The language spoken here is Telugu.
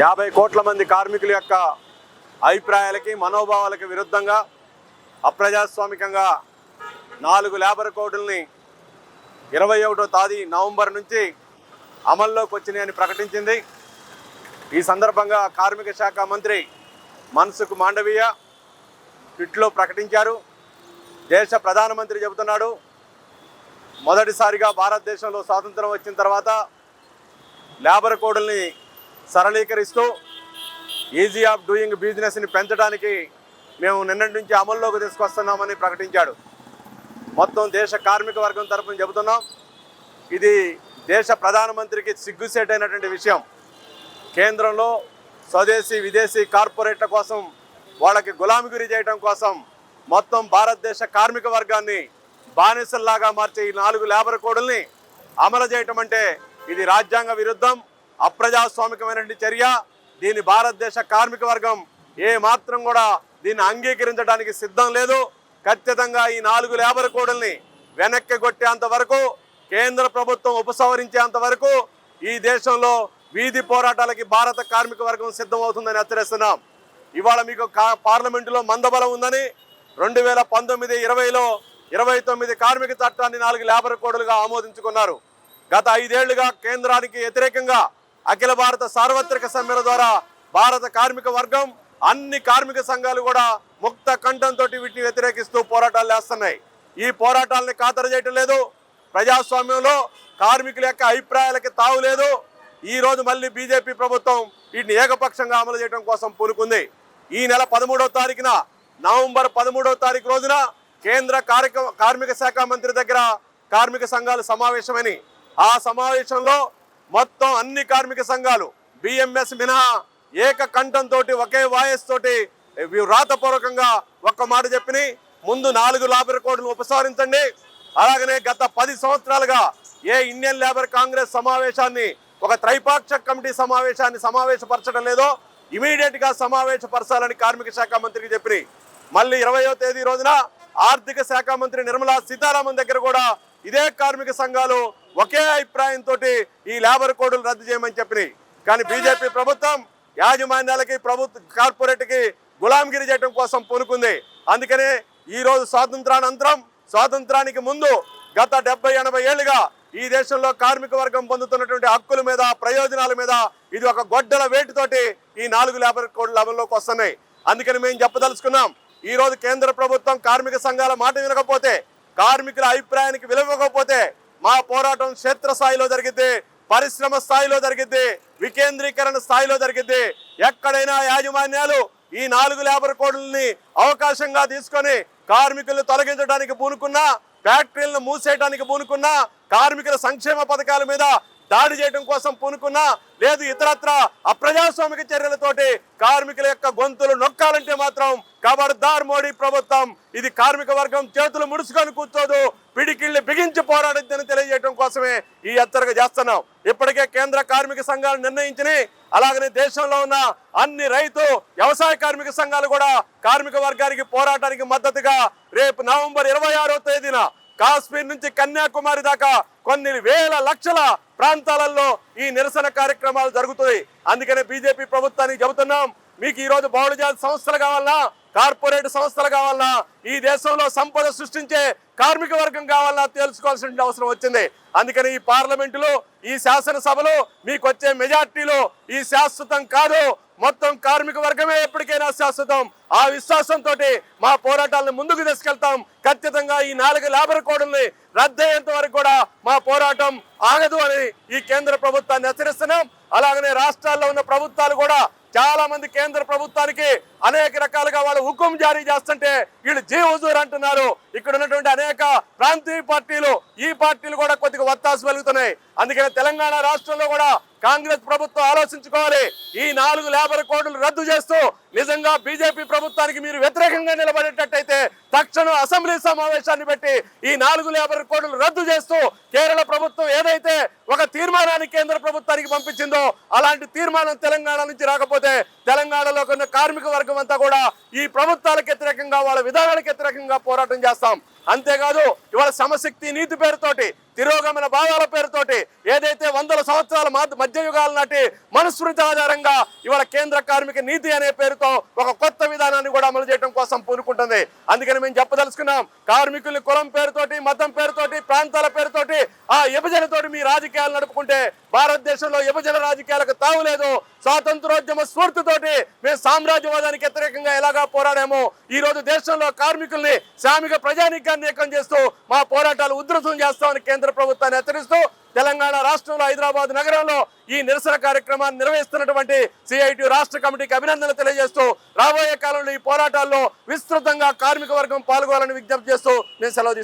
యాభై కోట్ల మంది కార్మికుల యొక్క అభిప్రాయాలకి మనోభావాలకి విరుద్ధంగా అప్రజాస్వామికంగా నాలుగు లేబర్ కోడ్లని ఇరవై ఒకటో తేదీ నవంబర్ నుంచి అమల్లోకి వచ్చినాయని ప్రకటించింది. ఈ సందర్భంగా కార్మిక శాఖ మంత్రి మన్సుఖ్ మాండవీయ ట్విట్లో ప్రకటించారు. దేశ ప్రధానమంత్రి చెబుతున్నాడు మొదటిసారిగా భారతదేశంలో స్వాతంత్రం వచ్చిన తర్వాత లేబర్ కోడ్ల్ని సరళీకరిస్తూ ఈజీ ఆఫ్ డూయింగ్ బిజినెస్ని పెంచడానికి మేము నిన్నటి నుంచి అమల్లోకి తీసుకొస్తున్నామని ప్రకటించాడు. మొత్తం దేశ కార్మిక వర్గం తరపున చెబుతున్నాం. ఇది దేశ ప్రధానమంత్రికి సిగ్గుసేటైనటువంటి విషయం. కేంద్రంలో స్వదేశీ విదేశీ కార్పొరేట్ల కోసం వాళ్ళకి గులామిగిరి చేయడం కోసం మొత్తం భారతదేశ కార్మిక వర్గాన్ని బానిసల్లాగా మార్చే ఈ నాలుగు లేబర్ కోడుల్ని అమలు చేయటం అంటే ఇది రాజ్యాంగ విరుద్ధం. అప్రజాస్వామికమైనటువంటి చర్య దీని భారతదేశ కార్మిక వర్గం ఏ మాత్రం కూడా దీన్ని అంగీకరించడానికి సిద్ధం లేదు. ఖచ్చితంగా ఈ నాలుగు లేబర్ కోడల్ని వెనక్కి కొట్టేంత వరకు కేంద్ర ప్రభుత్వం ఉపసంహరించేంత వరకు ఈ దేశంలో వీధి పోరాటాలకి భారత కార్మిక వర్గం సిద్ధమవుతుందని హెచ్చరిస్తున్నాం. ఇవాళ మీకు కా- పార్లమెంటులో మందబలం ఉందని రెండు వేల పంతొమ్మిది ఇరవైలో ఇరవై తొమ్మిది కార్మిక చట్టాన్ని నాలుగు లేబర్ కోడ్లుగా ఆమోదించుకున్నారు. గత ఐదేళ్ళుగా కేంద్రానికి వ్యతిరేకంగా అఖిల భారత సార్వత్రిక సమ్మెల ద్వారా భారత కార్మిక వర్గం అన్ని కార్మిక సంఘాలు కూడా ముక్త కంఠంతో వీటిని వ్యతిరేకిస్తూ పోరాటాలు చేస్తున్నాయి. ఈ పోరాటాలని ఖాతరు చేయటం లేదు. ప్రజాస్వామ్యంలో కార్మికుల యొక్క అభిప్రాయాలకి తావు లేదు. ఈ రోజు మళ్ళీ బీజేపీ ప్రభుత్వం వీటిని ఏకపక్షంగా అమలు చేయడం కోసం పూనుకుంది. ఈ నెల పదమూడవ తారీఖున నవంబర్ పదమూడవ తారీఖు రోజున కేంద్ర కార్మిక శాఖ మంత్రి దగ్గర కార్మిక సంఘాలు సమావేశమని ఆ సమావేశంలో మొత్తం అన్ని కార్మిక సంఘాలు బిఎంఎస్ మినహా ఏక కంఠంతో ఒకే వాయస్ తోటి వ్రాతపూర్వకంగా ఒక్క మాట చెప్పిని ముందు నాలుగు లేబర్ కోడ్లు ఉపసంహరించండి. అలాగనే గత పది సంవత్సరాలుగా ఏ ఇండియన్ లేబర్ కాంగ్రెస్ సమావేశాన్ని ఒక త్రైపాక్షిక కమిటీ సమావేశాన్ని సమావేశపరచడం లేదో ఇమీడియట్గా సమావేశపరచాలని కార్మిక శాఖ మంత్రికి చెప్పినాయి మళ్ళీ ఇరవయో తేదీ రోజున ఆర్థిక శాఖ మంత్రి నిర్మలా సీతారామన్ దగ్గర కూడా ఇదే కార్మిక సంఘాలు ఒకే అభిప్రాయంతో ఈ లేబర్ కోడ్లు రద్దు చేయమని చెప్పినాయి. కానీ బీజేపీ ప్రభుత్వం యాజమాన్యాలకి ప్రభుత్వ కార్పొరేట్కి గులాంగిరి చేయడం కోసం పూనుకుంది. అందుకనే ఈ రోజు స్వాతంత్రానంతరం స్వాతంత్రానికి ముందు గత డెబ్బై ఎనభై ఏళ్ళుగా ఈ దేశంలో కార్మిక వర్గం పొందుతున్నటువంటి హక్కుల మీద ప్రయోజనాల మీద ఇది ఒక గొడ్డల వేటితోటి ఈ నాలుగు లేబర్ కోడ్లు అమల్లోకి వస్తున్నాయి. అందుకని మేము చెప్పదలుచుకున్నాం ఈ రోజు కేంద్ర ప్రభుత్వం కార్మిక సంఘాల మాట వినకపోతే కార్మికుల అభిప్రాయానికి విలువకపోతే మా పోరాటం క్షేత్ర స్థాయిలో పరిశ్రమ స్థాయిలో జరిగిద్ది వికేంద్రీకరణ స్థాయిలో జరిగిద్ది. ఎక్కడైనా యాజమాన్యాలు ఈ నాలుగు లేబర్ కోడ్లని అవకాశంగా తీసుకొని కార్మికులను తొలగించడానికి పూనుకున్నా ఫ్యాక్టరీలను మూసేయడానికి పూనుకున్నా కార్మికుల సంక్షేమ పథకాల మీద దాడి చేయడం కోసం పూనుకున్నా లేదు ఇతరత్ర అప్రజాస్వామిక చర్యలతోటి కార్మికుల యొక్క గొంతులు నొక్కాలంటే మాత్రం ఖబర్దార్ మోడీ ప్రభుత్వం ఇది కార్మిక వర్గం చేతులు ముడుచుకొని కూర్చోదు పిడికిళ్ళు బిగించి పోరాడిద్దని తెలియజేయడం కోసమే ఈ ఎత్తరగా చేస్తున్నాం. ఇప్పటికే కేంద్ర కార్మిక సంఘాలు నిర్ణయించని అలాగనే దేశంలో ఉన్న అన్ని రైతు వ్యవసాయ కార్మిక సంఘాలు కూడా కార్మిక వర్గానికి పోరాటానికి మద్దతుగా రేపు నవంబర్ ఇరవై ఆరో తేదీన కాశ్మీర్ నుంచి కన్యాకుమారి దాకా కొన్ని వేల లక్షల ప్రాంతాలలో ఈ నిరసన కార్యక్రమాలు జరుగుతాయి. అందుకనే బీజేపీ ప్రభుత్వానికి చెబుతున్నాం మీకు ఈరోజు రోజు బహుళజాతి సంస్థలు కావాలా కార్పొరేట్ సంస్థలు కావాలా ఈ దేశంలో సంపద సృష్టించే కార్మిక వర్గం కావాలా తెలుసుకోవాల్సిన అవసరం వచ్చింది. అందుకని ఈ పార్లమెంటులో ఈ శాసనసభలో మీకు వచ్చే మెజార్టీలో ఈ శాశ్వతం కాదు. మొత్తం కార్మిక వర్గమే ఎప్పటికైనా శాశ్వతం. ఆ విశ్వాసంతో మా పోరాటాలను ముందుకు తీసుకెళ్తాం. ఖచ్చితంగా ఈ నాలుగు లేబర్ కోడుల్ని రద్దయ్యేంత వరకు కూడా మా పోరాటం ఆగదు అని ఈ కేంద్ర ప్రభుత్వాన్ని హెచ్చరిస్తున్నాం. అలాగనే రాష్ట్రాల్లో ఉన్న ప్రభుత్వాలు కూడా చాలా మంది కేంద్ర ప్రభుత్వానికి అనేక రకాలుగా వాళ్ళు హుకుం జారీ చేస్తుంటే వీళ్ళు జీ హుజూర్ అంటున్నారు. ఇక్కడ ఉన్నటువంటి అనేక ప్రాంతీయ పార్టీలు ఈ పార్టీలు కూడా కొద్దిగా వత్తాసు వెలుగుతున్నాయి అందుకని తెలంగాణ రాష్ట్రంలో కూడా కాంగ్రెస్ ప్రభుత్వం ఆలోచించుకోవాలి. ఈ నాలుగు లేబర్ కోడ్లు రద్దు చేస్తూ నిజంగా బీజేపీ ప్రభుత్వానికి మీరు వ్యతిరేకంగా నిలబడేటట్టయితే తక్షణం అసెంబ్లీ సమావేశాన్ని పెట్టి ఈ నాలుగు లేబర్ కోడ్లు రద్దు చేస్తూ కేరళ ప్రభుత్వం ఏదైతే ఒక తీర్మానాన్ని కేంద్ర ప్రభుత్వానికి పంపించిందో అలాంటి తీర్మానం తెలంగాణ నుంచి రాకపోతే తెలంగాణలో ఉన్న కార్మిక వర్గం అంతా కూడా ఈ ప్రభుత్వాలకు వ్యతిరేకంగా వాళ్ళ విధానాలకు వ్యతిరేకంగా పోరాటం చేస్తాం. అంతేకాదు ఇవాళ సమశక్తి నీతి పేరుతోటి తిరోగమన భావాల పేరుతోటి ఏదైతే వందల సంవత్సరాల మధ్యయుగాల నాటి మనుస్మృతి ఆధారంగా ఇవాళ కేంద్ర కార్మిక నీతి అనే పేరుతో ఒక కొత్త విధానాన్ని కూడా అమలు చేయడం కోసం పూనుకుంటుంది. అందుకని మేము చెప్పదలుచుకున్నాం కార్మికుల్ని కులం పేరుతోటి మతం పేరుతోటి ప్రాంతాల పేరుతోటి ఆ విభజనతోటి మీ రాజకీయాలు నడుపుకుంటే భారతదేశంలో విభజన రాజకీయాలకు తావులేదు స్వాతంత్రోద్యమ స్ఫూర్తితోటి మేము సామ్రాజ్యవాదానికి వ్యతిరేకంగా ఎలాగా పోరాడామో ఈ రోజు దేశంలో కార్మికుల్ని శ్రామిక ప్రజానీకాన్ని ఏకం చేస్తూ మా పోరాటాలు ఉధృతం చేస్తామని కేంద్ర ప్రభుత్వాన్ని హెచ్చరిస్తూ తెలంగాణ రాష్ట్రంలో హైదరాబాద్ నగరంలో ఈ నిరసన కార్యక్రమాన్ని నిర్వహిస్తున్నటువంటి సిఐటి రాష్ట్ర కమిటీకి అభినందనలు తెలియజేస్తూ రాబోయే కాలంలో ఈ పోరాటాల్లో విస్తృతంగా కార్మిక వర్గం పాల్గొనాలని విజ్ఞప్తి చేస్తూ నేను సెలవు